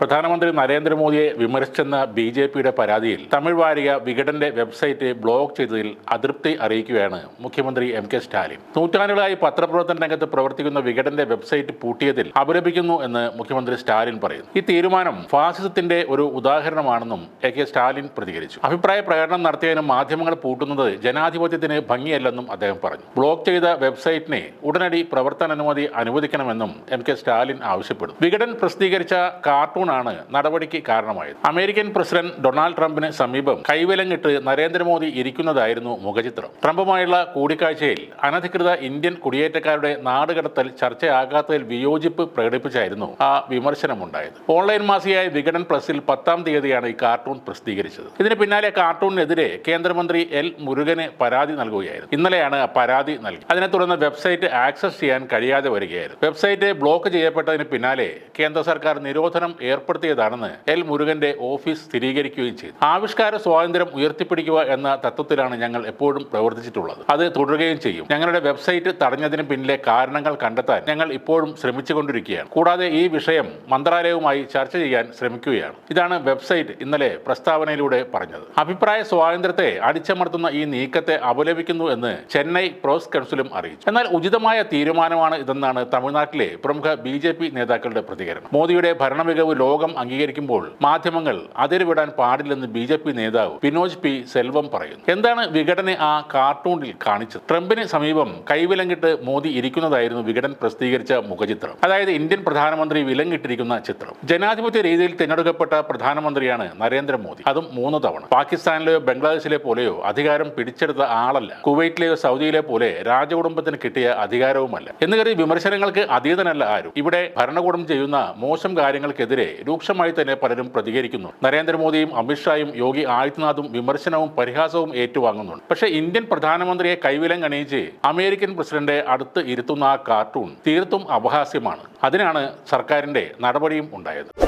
പ്രധാനമന്ത്രി നരേന്ദ്രമോദിയെ വിമർശിച്ചെന്ന B J പിയുടെ പരാതിയിൽ തമിഴ് വാരിക വികടന്റെ വെബ്സൈറ്റ് ബ്ലോക്ക് ചെയ്തതിൽ അതൃപ്തി അറിയിക്കുകയാണ് മുഖ്യമന്ത്രി എം കെ സ്റ്റാലിൻ. നൂറ്റാണ്ടുകളായി പത്രപ്രവർത്തന രംഗത്ത് പ്രവർത്തിക്കുന്ന വികടന്റെ വെബ്സൈറ്റ് പൂട്ടിയതിൽ അപലപിക്കുന്നു എന്ന് മുഖ്യമന്ത്രി സ്റ്റാലിൻ പറയുന്നു. ഈ തീരുമാനം ഫാസിസത്തിന്റെ ഒരു ഉദാഹരണമാണെന്നും എ കെ സ്റ്റാലിൻ പ്രതികരിച്ചു. അഭിപ്രായ പ്രകടനം നടത്തിയതിന് മാധ്യമങ്ങൾ പൂട്ടുന്നത് ജനാധിപത്യത്തിന് ഭംഗിയല്ലെന്നും അദ്ദേഹം പറഞ്ഞു. ബ്ലോക്ക് ചെയ്ത വെബ്സൈറ്റിനെ ഉടനടി പ്രവർത്തനാനുമതി അനുവദിക്കണമെന്നും എം കെ സ്റ്റാലിൻ ആവശ്യപ്പെടും വികടൻ പ്രസിദ്ധീകരിച്ച കാർട്ടൂണാണ് നടപടിക്ക് കാരണമായത്. അമേരിക്കൻ പ്രസിഡന്റ് ഡൊണാൾഡ് ട്രംപിന് സമീപം കൈവിലങ്ങിട്ട് നരേന്ദ്രമോദി ഇരിക്കുന്നതായിരുന്നു മുഖചിത്രം. ട്രംപുമായുള്ള കൂടിക്കാഴ്ചയിൽ അനധികൃത ഇന്ത്യൻ കുടിയേറ്റക്കാരുടെ നാടുകടത്തൽ ചർച്ചയാകാത്തതിൽ വിയോജിപ്പ് പ്രകടിപ്പിച്ചായിരുന്നു ആ വിമർശനമുണ്ടായത്. ഓൺലൈൻ മാസികയായ വികടൻ പ്ലസിൽ പത്താം തീയതിയാണ് ഈ കാർട്ടൂൺ പ്രസിദ്ധീകരിച്ചത്. ഇതിന് പിന്നാലെ കാർട്ടൂണിനെതിരെ കേന്ദ്രമന്ത്രി എൽ മുരുകന് പരാതി നൽകുകയായിരുന്നു. ഇന്നലെയാണ് പരാതി നൽകി അതിനെ തുടർന്ന് വെബ്സൈറ്റ് ആക്സസ് ചെയ്യാൻ കഴിയാതെ വരികയായിരുന്നു. വെബ്സൈറ്റ് ബ്ലോക്ക് ചെയ്യപ്പെട്ടതിന് പിന്നാലെ കേന്ദ്ര സർക്കാർ നിരോധനം ഏർപ്പെടുത്തിയതാണെന്ന് എൽ മുരുകന്റെ ഓഫീസ് സ്ഥിരീകരിക്കുകയും ചെയ്തു. ആവിഷ്കാര സ്വാതന്ത്ര്യം ഉയർത്തിപ്പിടിക്കുക എന്ന തത്വത്തിലാണ് ഞങ്ങൾ എപ്പോഴും പ്രവർത്തിച്ചിട്ടുള്ളത്. അത് തുടരുകയും ചെയ്യും. ഞങ്ങളുടെ വെബ്സൈറ്റ് തടഞ്ഞതിന് പിന്നിലെ കാരണങ്ങൾ കണ്ടെത്താൻ ഞങ്ങൾ ഇപ്പോഴും ശ്രമിച്ചുകൊണ്ടിരിക്കുകയാണ്. കൂടാതെ ഈ വിഷയം മന്ത്രാലയവുമായി ചർച്ച ചെയ്യാൻ ശ്രമിക്കുകയാണ്. ഇതാണ് വെബ്സൈറ്റ് ഇന്നലെ പ്രസ്താവനയിലൂടെ പറഞ്ഞത്. അഭിപ്രായ സ്വാതന്ത്ര്യത്തെ അടിച്ചമർത്തുന്ന ഈ നീക്കത്തെ അപലപിക്കുന്നു എന്ന് ചെന്നൈ പ്രോസ് കൗൺസിലും അറിയിച്ചു. എന്നാൽ ഉചിതമായ തീരുമാനമാണ് ഇതെന്നാണ് തമിഴ്നാട്ടിലെ പ്രമുഖ ബി നേതാക്കളുടെ പ്രതികരണം. മോദിയുടെ ഭരണമികവ് ലോകം അംഗീകരിക്കുമ്പോൾ മാധ്യമങ്ങൾ അതിരുവിടാൻ പാടില്ലെന്ന് ബി ജെ പി നേതാവ് വിനോജ് പി സെൽവം പറയുന്നു. എന്താണ് വിഘടനെ ആ കാർട്ടൂണിൽ കാണിച്ചത്? ട്രംപിന് സമീപം കൈവിലങ്ങിട്ട് മോദി ഇരിക്കുന്നതായിരുന്നു വിഘടൻ പ്രസിദ്ധീകരിച്ച മുഖചിത്രം. അതായത് ഇന്ത്യൻ പ്രധാനമന്ത്രി വിലങ്ങിട്ടിരിക്കുന്ന ചിത്രം. ജനാധിപത്യ രീതിയിൽ തിരഞ്ഞെടുക്കപ്പെട്ട പ്രധാനമന്ത്രിയാണ് നരേന്ദ്രമോദി. അതും മൂന്ന് തവണ. പാകിസ്ഥാനിലെയോ ബംഗ്ലാദേശിലെ പോലെയോ അധികാരം പിടിച്ചെടുത്ത ആളല്ല. കുവൈറ്റിലെയോ സൗദിയിലെ പോലെ രാജകുടുംബത്തിന് കിട്ടിയ അധികാരവുമല്ല. എന്ന് കരുതി വിമർശനങ്ങൾക്ക് അതീതനല്ല ആരും. ഇവിടെ ഭരണകൂടം ചെയ്യുന്ന മോശം കാര്യങ്ങൾക്കെതിരെ രൂക്ഷമായി തന്നെ പലരും പ്രതികരിക്കുന്നു. നരേന്ദ്രമോദിയും അമിത്ഷായും യോഗി ആദിത്യനാഥും വിമർശനവും പരിഹാസവും ഏറ്റുവാങ്ങുന്നുണ്ട്. പക്ഷേ ഇന്ത്യൻ പ്രധാനമന്ത്രിയെ കൈവിലം കണിയിച്ച് അമേരിക്കൻ പ്രസിഡന്റ് അടുത്ത് ഇരുത്തുന്ന ആ കാർട്ടൂൺ തീർത്തും അപഹാസ്യമാണ്. അതിനാണ് സർക്കാരിന്റെ നടപടിയും ഉണ്ടായത്.